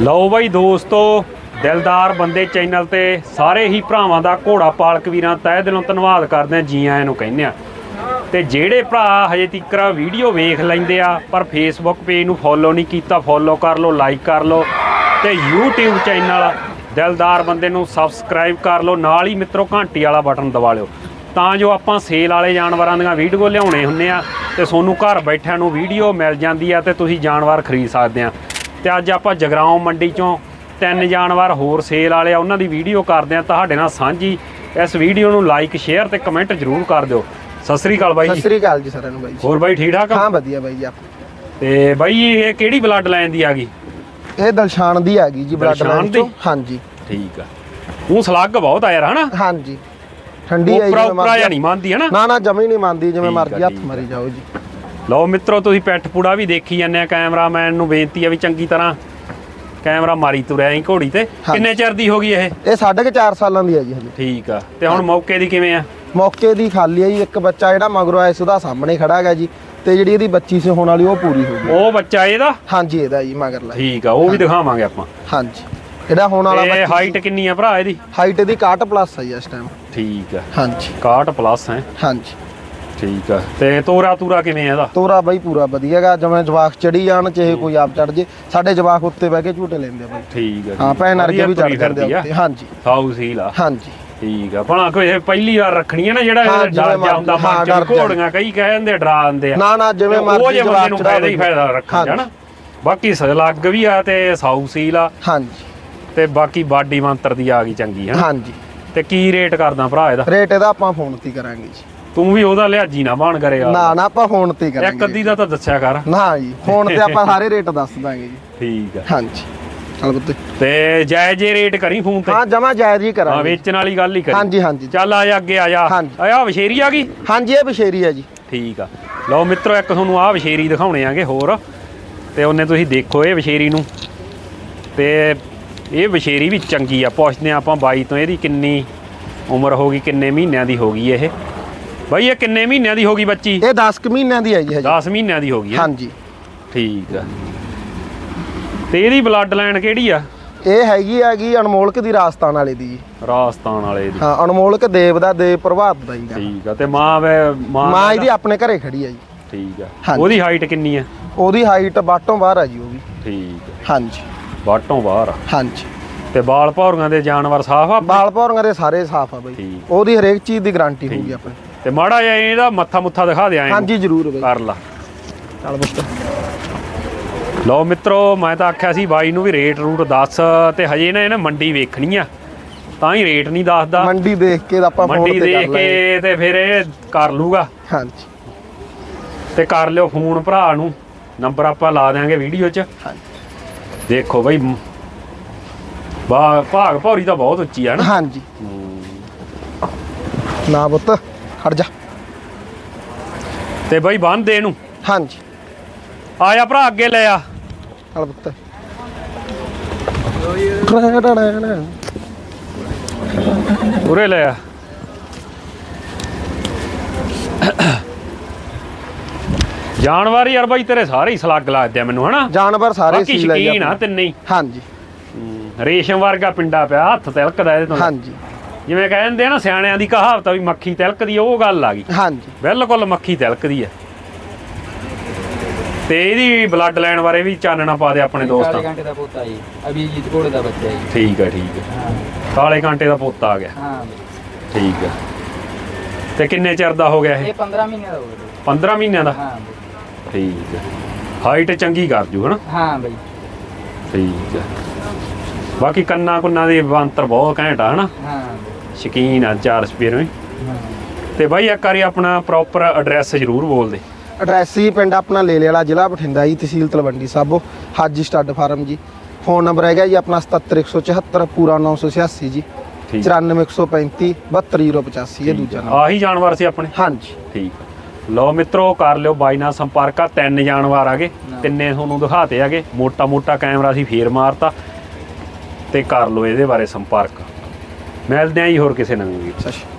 ਲਓ ਬਾਈ ਦੋਸਤੋ, ਦਿਲਦਾਰ ਬੰਦੇ ਚੈਨਲ ਤੇ ਸਾਰੇ ਹੀ ਭਰਾਵਾਂ ਦਾ ਘੋੜਾ ਪਾਲਕ ਵੀਰਾਂ, ਤਹਿ ਦਿਲੋਂ ਧੰਨਵਾਦ ਕਰਦੇ ਆ ਜੀ ਆਇਆਂ ਨੂੰ ਕਹਿੰਦੇ ਆ ਤੇ ਜਿਹੜੇ ਭਰਾ ਹਜੇ ਤੀਕਰਾ ਵੀਡੀਓ ਵੇਖ ਲੈਂਦੇ ਆ, ਪਰ ਫੇਸਬੁੱਕ ਪੇਜ ਨੂੰ ਫੋਲੋ ਨਹੀਂ ਕੀਤਾ ਫੋਲੋ ਕਰ ਲਓ ਲਾਈਕ ਕਰ ਲਓ। ਤੇ YouTube ਚੈਨਲ ਦਿਲਦਾਰ ਬੰਦੇ ਨੂੰ ਸਬਸਕ੍ਰਾਈਬ ਕਰ ਲਓ, ਨਾਲ ਹੀ ਮਿੱਤਰੋ ਘੰਟੀ ਵਾਲਾ ਬਟਨ ਦਬਾ ਲਿਓ। ਤਾਂ ਜੋ ਆਪਾਂ ਸੇਲ ਵਾਲੇ ਜਾਨਵਰਾਂ ਦੀਆਂ ਵੀਡੀਓ ਲਿਆਉਣੇ ਹੁੰਨੇ ਆ, ਤੇ ਤੁਹਾਨੂੰ ਘਰ ਬੈਠਿਆਂ ਨੂੰ ਵੀਡੀਓ ਮਿਲ ਜਾਂਦੀ ਆ, ਤੇ ਤੁਸੀਂ ਜਾਨਵਰ ਖਰੀਦ ਸਕਦੇ ਆ। ਤੇ ਅੱਜ ਆਪਾਂ ਜਗਰਾਉਂ ਮੰਡੀ ਚੋਂ ਤਿੰਨ ਜਾਨਵਰ ਹੋਰ ਸੇਲ ਵਾਲੇ ਆ ਉਹਨਾਂ ਦੀ ਵੀਡੀਓ ਕਰਦੇ ਆ। ਤੁਹਾਡੇ ਨਾਲ ਸਾਂਝੀ ਇਸ ਵੀਡੀਓ ਨੂੰ ਲਾਈਕ ਸ਼ੇਅਰ ਤੇ ਕਮੈਂਟ ਜ਼ਰੂਰ ਕਰ ਦਿਓ। ਸਤਿ ਸ੍ਰੀ ਅਕਾਲ ਬਾਈ ਸਤਿ ਜੀ ਸ੍ਰੀ ਅਕਾਲ ਜੀ ਸਾਰਿਆਂ ਨੂੰ ਬਾਈ ਜੀ। ਹੋਰ ਬਾਈ ਠੀਕ ਠਾਕ ਆ? ਹਾਂ ਵਧੀਆ ਬਾਈ ਜੀ ਆਪ। ਤੇ ਬਾਈ ਇਹ ਕਿਹੜੀ ਬਲੱਡ ਲਾਈਨ ਦੀ ਆ ਗਈ? ਇਹ ਦਲਸ਼ਾਨ ਦੀ ਹੈਗੀ ਜੀ ਬਲੱਡ ਦਲਸ਼ਾਨ ਲਾਈਨ ਦੀ? ਹਾਂਜੀ। ਠੀਕ ਆ। ਉਹ ਸਲੱਗ ਬਹੁਤ ਆ ਯਾਰ ਹਨਾ? ਹਾਂਜੀ। ਠੰਡੀ ਹੈ ਉਪਰਾ ਉਪਰਾ ਜਾਂ ਨਹੀਂ ਮੰਨਦੀ ਹਨਾ? ਨਾ ਨਾ ਜਮੀ ਨਹੀਂ ਮੰਨਦੀ ਜਿਵੇਂ ਠੀਕ ਆ, ਮਰਜ਼ੀ ਹੱਥ ਠੀਕ ਆ। ਮਾਰੀ ਜਾਓ ਜੀ। ਲਓ ਮਿੱਤਰੋ ਤੁਸੀਂ ਪੈਠ ਪੂੜਾ ਵੀ ਦੇਖੀ ਜਾਂਦੇ ਆ। ਕੈਮਰਾਮੈਨ ਨੂੰ ਬੇਨਤੀ ਆ ਵੀ ਚੰਗੀ ਤਰ੍ਹਾਂ ਕੈਮਰਾ ਮਾਰੀ ਤੁਰਿਆ ਈ ਘੋੜੀ ਤੇ। ਕਿੰਨੇ ਚਿਰ ਦੀ ਹੋ ਗਈ ਇਹ? ਇਹ ਸਾਢੇ ਕੁ ਚਾਰ ਸਾਲਾਂ ਦੀ ਹੈ ਜੀ ਹਲੇ ਠੀਕ ਆ। ਤੇ ਹੁਣ ਮੌਕੇ ਦੀ ਕਿਵੇਂ ਆ? ਮੌਕੇ ਦੀ ਖਾਲੀ ਹੈ ਜੀ। ਇੱਕ ਬੱਚਾ ਜਿਹੜਾ ਮਗਰੋਂ ਆਇਆ ਸੀ ਉਹਦਾ ਸਾਹਮਣੇ ਖੜਾ ਹੈਗਾ ਜੀ। ਤੇ ਜਿਹੜੀ ਇਹਦੀ ਬੱਚੀ ਸੀ ਹੋਣ ਵਾਲੀ ਉਹ ਪੂਰੀ ਹੋ ਗਈ। ਉਹ ਬੱਚਾ ਇਹਦਾ? ਹਾਂਜੀ ਇਹਦਾ ਜੀ ਮਗਰਲਾ। ਠੀਕ ਆ ਉਹ ਵੀ ਦਿਖਾਵਾਂਗੇ ਆਪਾਂ। ਹਾਂਜੀ। ਜਿਹੜਾ ਹੋਣ ਵਾਲਾ ਇਹ ਬੱਚਾ ਹਾਈਟ ਕਿੰਨੀ ਆ ਭਰਾ ਇਹਦੀ? ਹਾਈਟ ਇਹਦੀ 61 ਪਲੱਸ ਹੈ ਜੀ ਇਸ ਟਾਈਮ ਠੀਕ ਆ। ਹਾਂਜੀ। 61 ਪਲੱਸ ਹੈ। ਹਾਂਜੀ। ਠੀਕ ਆ। ਤੇ ਤੋਰਾ ਤੂਰਾ ਕਿਵੇਂ ਆ ਇਹਦਾ? ਤੋਰਾ ਬਾਈ ਪੂਰਾ ਵਧੀਆ ਹੈਗਾ ਜਿਵੇਂ ਜਵਾਕ ਚੜੀ ਜਾਣ ਚਾਹੇ ਕੋਈ ਆਪ ਚੜ ਜੇ ਸਾਡੇ ਜਵਾਕ ਉੱਤੇ ਬਹਿ ਕੇ ਝੂਟੇ ਲੈਂਦੇ ਆ ਬਾਈ। ਠੀਕ ਆ ਹਾਂ ਭੈਣ ਅਰਗੇ ਵੀ ਚੜ ਜਾਂਦੇ ਆ ਉੱਤੇ ਹਾਂਜੀ। ਸਾਊ ਸੀਲ ਆ। ਹਾਂਜੀ। ਠੀਕ ਆ। ਭਲਾ ਕੋਈ ਪਹਿਲੀ ਵਾਰ ਰੱਖਣੀ ਆ ਨਾ ਜਿਹੜਾ ਹਾਂ, ਡਰ ਜਾ ਹਾਂ, ਮਨ ਚ ਜਾ। ਘੋੜੀਆਂ ਕਈ ਕਹਿ ਦਿੰਦੇ ਡਰਾ ਦਿੰਦੇ ਆ। ਨਾ ਨਾ ਜਿਵੇਂ ਉਹ ਮਰਜ਼ੀ ਜੇ ਬੰਦੇ ਜਵਾਕ ਨੂੰ ਫਾਇਦਾ ਹੀ ਫਾਇਦਾ ਰੱਖਣ। ਜਾਣਾ ਬਾਕੀ ਸਲੱਗ ਵੀ ਆ ਤੇ ਸਾਊ ਸੀਲ ਆ। ਹਾਂਜੀ। ਤੇ ਬਾਕੀ ਬਾਡੀ ਮੰਤਰ ਦੀ ਆ ਗਈ ਚੰਗੀ ਹੈ ਹਾਂਜੀ। ਤੇ ਕੀ ਰੇਟ ਕਰਦਾ ਭਰਾ ਇਹਦਾ? ਰੇਟ ਇਹਦਾ ਆਪਾਂ ਫੋਨ ਤੇ ਹੀ ਕਰਾਂਗੇ ਜੀ। ਤੂੰ ਵੀ ਉਹਦਾ ਲਿਹਾਜੀ ਨਾ ਬਣ ਕਰੇ ਯਾਰ। ਨਾ ਨਾ ਆਪਾਂ ਫੋਨ ਤੇ ਹੀ ਇੱਕ ਕਰਾਂਗੇ ਅੱਧੀ ਦਾ ਤਾਂ ਦੱਸਿਆ ਕਰ। ਨਾ ਜੀ ਫੋਨ ਤੇ ਆਪਾਂ ਸਾਰੇ ਰੇਟ ਦੱਸ ਦਾਂਗੇ ਜੀ। ਠੀਕ ਆ। ਹਾਂਜੀ। ਚਲ ਪੁੱਤ। ਤੇ ਜਾਇਜ਼ ਜੇ ਰੇਟ ਕਰੀ ਫੋਨ ਤੇ? ਹਾਂ ਜਮਾ ਜਾਇਜ਼ ਹੀ ਹਾਂ ਕਰਾਂਗੇ ਵੇਚਣ ਵਾਲੀ ਗੱਲ ਹੀ ਕਰੀ। ਹਾਂਜੀ ਹਾਂਜੀ। ਚੱਲ ਆ ਜਾ ਅੱਗੇ ਆ ਜਾ। ਹਾਂਜੀ। ਆ ਵਿਸ਼ੇਰੀ ਆ ਗਈ? ਹਾਂਜੀ ਇਹ ਬਸ਼ੇਰੀ ਹੈ ਜੀ। ਠੀਕ ਆ। ਲਓ ਮਿੱਤਰੋ ਇੱਕ ਤੁਹਾਨੂੰ ਆ ਵਿਸ਼ੇਰੀ ਦਿਖਾਉਣੇ ਆਗੇ ਹੋਰ। ਤੇ ਉਹਨੇ ਤੁਸੀਂ ਦੇਖੋ ਇਹ ਵਿਸ਼ੇਰੀ ਨੂੰ। ਤੇ ਇਹ ਵਿਸ਼ੇਰੀ ਵੀ ਚੰਗੀ ਆ। ਪੁੱਛਦੇ ਆ ਆਪਾਂ ਬਾਈ ਤੋਂ ਇਹਦੀ ਕਿੰਨੀ ਉਮਰ ਹੋ ਗਈ ਕਿੰਨੇ ਮਹੀਨਿਆਂ ਦੀ ਹੋ ਗਈ ਇਹ? ਬਾਈ ਇਹ ਕਿੰਨੇ ਮਹੀਨਿਆਂ ਦੀ ਹੋ ਗਈ ਬੱਚੀ? ਇਹ 10 ਕੁ ਮਹੀਨਿਆਂ ਦੀ ਹੈ ਜੀ ਹਜੇ। 10 ਮਹੀਨਿਆਂ ਦੀ ਹੋ ਗਈ ਹੈ? ਹਾਂਜੀ। ਠੀਕ ਆ। ਤੇ ਇਹਦੀ ਬਲੱਡ ਲਾਈਨ ਕਿਹੜੀ ਆ? ਇਹ ਹੈਗੀ ਹੈਗੀ ਅਨਮੋਲਕ ਦੀ ਰਾਜਸਥਾਨ ਵਾਲੇ ਦੀ ਜੀ। ਰਾਜਸਥਾਨ ਵਾਲੇ ਦੀ। ਹਾਂ ਅਨਮੋਲਕ ਦੇਵ ਦਾ ਦੇਵ ਪ੍ਰਭਾਤ ਦਾ ਜੀ। ਠੀਕ ਆ ਤੇ ਮਾਂ ਵੇ ਮਾਂ ਮਾਂ ਇਹਦੀ ਆਪਣੇ ਘਰੇ ਖੜੀ ਹੈ ਜੀ। ਠੀਕ ਆ। ਹਾਂਜੀ। ਉਹਦੀ ਹਾਈਟ ਕਿੰਨੀ ਆ? ਉਹਦੀ ਹਾਈਟ ਬਾਟੋਂ ਬਾਹਰ ਹੈ ਜੀ ਉਹ ਵੀ। ਠੀਕ ਆ। ਹਾਂਜੀ। ਬਾਟੋਂ ਬਾਹਰ ਆ। ਹਾਂਜੀ। ਤੇ ਬਾਲ ਭੌਰੀਆਂ ਦੇ ਜਾਨਵਰ ਸਾਫ਼ ਆ ਬਾਲ ਭੌਰੀਆਂ ਦੇ ਸਾਰੇ ਸਾਫ਼ ਆ ਬਾਈ। ਠੀਕ। ਉਹਦੀ ਹਰੇਕ ਚੀਜ਼ ਦੀ ਗਾਰੰਟੀ ਹੋਊਗੀ ਆਪਣੇ। ਤੇ ਮਾੜਾ ਜਿਹਾ ਇਹਦਾ ਮੱਥਾ ਮੁੱਥਾ ਦਿਖਾ ਦੇ ਐਂ ਹਾਂਜੀ ਜ਼ਰੂਰ ਬਾਈ। ਕਰ ਲਾ। ਚੱਲ ਪੁੱਤ। ਲਓ ਮਿੱਤਰੋ ਮੈਂ ਤਾਂ ਆਖਿਆ ਸੀ ਬਾਈ ਨੂੰ ਵੀ ਰੇਟ ਰੂਟ ਦੱਸ ਤੇ ਹਜੇ ਨਾ ਇਹਨੇ ਮੰਡੀ ਵੇਖਣੀ ਆ ਤਾਂ ਹੀ ਰੇਟ ਨਹੀਂ ਦੱਸਦਾ। ਮੰਡੀ ਦੇਖ ਕੇ ਆਪਾਂ ਫੋਨ ਤੇ ਕਰ ਲਾਂਗੇ ਕੇ ਤੇ ਫਿਰ ਇਹ ਕਰ ਲੂਗਾ। ਹਾਂਜੀ। ਤੇ ਕਰ ਲਿਓ ਫੋਨ ਭਰਾ ਨੂੰ ਨੰਬਰ ਆਪਾਂ ਲਾ ਦਿਆਂਗੇ ਵੀਡੀਓ 'ਚ। ਹਾਂਜੀ। ਦੇਖੋ ਬਈ ਬਾ ਭਾਗ ਭੌਰੀ ਤਾਂ ਬਹੁਤ ਉੱਚੀ ਆ ਨਾ। ਹਾਂਜੀ। ਨਾ ਪੁੱਤ। ਖੜ ਜਾ। ਤੇ ਬਈ ਬੰਨ ਦੇ ਇਹਨੂੰ। ਹਾਂਜੀ। ਆ ਜਾ ਭਰਾ ਅੱਗੇ ਲੈ ਆ। ਚੱਲ ਪੁੱਤ। ਉਰੇ ਲੈ ਆ। ਜਾਨਵਰ ਯਾਰ ਬਾਈ ਤੇਰੇ ਸਾਰੇ ਹੀ ਸਲੱਗ ਲੱਗਦੇ ਆ ਮੈਨੂੰ ਹਨਾ? ਜਾਨਵਰ ਸਾਰੇ ਬਾਕੀ ਸੀਲ ਹੈ ਜੀ ਸ਼ਕੀਨ ਆ ਆਪਣੇ। ਤਿੰਨੇ ਹੀ। ਹਾਂਜੀ। ਰੇਸ਼ਮ ਵਰਗਾ ਪਿੰਡਾ ਪਿਆ ਹੱਥ ਤਿਲਕਦਾ ਇਹਦੇ ਤੋਂ। ਹਾਂਜੀ। ਜਿਵੇਂ ਕਹਿੰਦੇ ਆ ਨਾ ਸਿਆਣਿਆਂ ਦੀ ਕਹਾਵਤ ਆ ਵੀ ਮੱਖੀ ਤਿਲਕਦੀ ਆ, ਉਹ ਗੱਲ ਆ ਗਈ। ਹਾਂਜੀ। ਬਿਲਕੁਲ ਮੱਖੀ ਤਿਲਕਦੀ ਆ। ਤੇ ਇਹਦੀ ਬਲੱਡ ਲਾਈਨ ਬਾਰੇ ਵੀ ਚਾਨਣਾ ਪਾ ਦੇ ਆਪਣੇ ਕਾਲੇ ਦੋਸਤਾਂ ਘੰਟੇ ਦਾ ਪੋਤਾ ਜੀ ਅਭਿਜੀਤ ਘੋੜੇ ਦਾ ਬੱਚਾ ਜੀ। ਠੀਕ ਆ ਠੀਕ ਆ। ਹਾਂ। ਕਾਲੇ ਕਾਂਟੇ ਦਾ ਪੁੱਤ ਆ ਗਿਆ। ਹਾਂ। ਠੀਕ ਆ। ਤੇ ਕਿੰਨੇ ਚਿਰ ਦਾ ਹੋ ਗਿਆ ਇਹ? ਇਹ 15 ਮਹੀਨੇ ਦਾ ਹੋ ਗਿਆ 15 ਮਹੀਨਿਆਂ ਦਾ? ਹਾਂ ਠੀਕ ਹੈ ਹਾਈਟ ਚੰਗੀ ਕਰ ਜੂ ਹਨਾ? ਹਾਂ ਬਈ। ਠੀਕ ਹੈ ਬਾਕੀ ਕੰਨਾ ਕੁੰਨਾ ਦੀ ਬੰਤਰ ਬਹੁਤ ਘੈਂਟ ਆ ਹਨਾ? ਹਾਂ। ਸ਼ਕੀਨ ਆ ਚਾਰ ਸਪੀਰ ਤੇ ਬਾਈ ਇੱਕ ਵਾਰੀ ਆਪਣਾ ਪ੍ਰੋਪਰ ਐਡਰੈਸ ਜ਼ਰੂਰ ਬੋਲ ਦੇ। ਐਡਰੈਸ ਹੀ ਪਿੰਡ ਆਪਣਾ ਲੇਲੇ ਵਾਲਾ ਜ਼ਿਲ੍ਹਾ ਬਠਿੰਡਾ ਜੀ ਤਹਿਸੀਲ Talwandi Sabo Haji stud farm ji. Phone number ਹੈਗਾ ਜੀ ਆਪਣਾ 77174 ਪੂਰਾ 986 ਜੀ। ਠੀਕ। 94135 72085 ਇਹ ਦੂਜਾ ਨੰਬਰ ਆਹੀ ਜਾਨਵਰ ਸੀ ਆਪਣੇ? ਹਾਂਜੀ। ਠੀਕ। ਲਓ ਮਿੱਤਰੋ ਕਰ ਲਿਓ ਬਾਈ ਨਾਲ ਸੰਪਰਕ ਆ ਤਿੰਨ ਜਾਨਵਰ ਆਗੇ। ਤਿੰਨੇ ਤੁਹਾਨੂੰ ਦਿਖਾਤੇ ਆਗੇ। ਮੋਟਾ ਮੋਟਾ ਕੈਮਰਾ ਸੀ ਫੇਰ ਮਾਰਤਾ। ਤੇ ਕਰ ਲਓ ਇਹਦੇ ਬਾਰੇ ਸੰਪਰਕ। ਮਿਲਦੇ ਆਂ ਜੀ ਹੋਰ ਕਿਸੇ ਨਵੀਂ ਵੀਡੀਓ। ਸਤਿ ਸ਼੍ਰੀ ਅਕਾਲ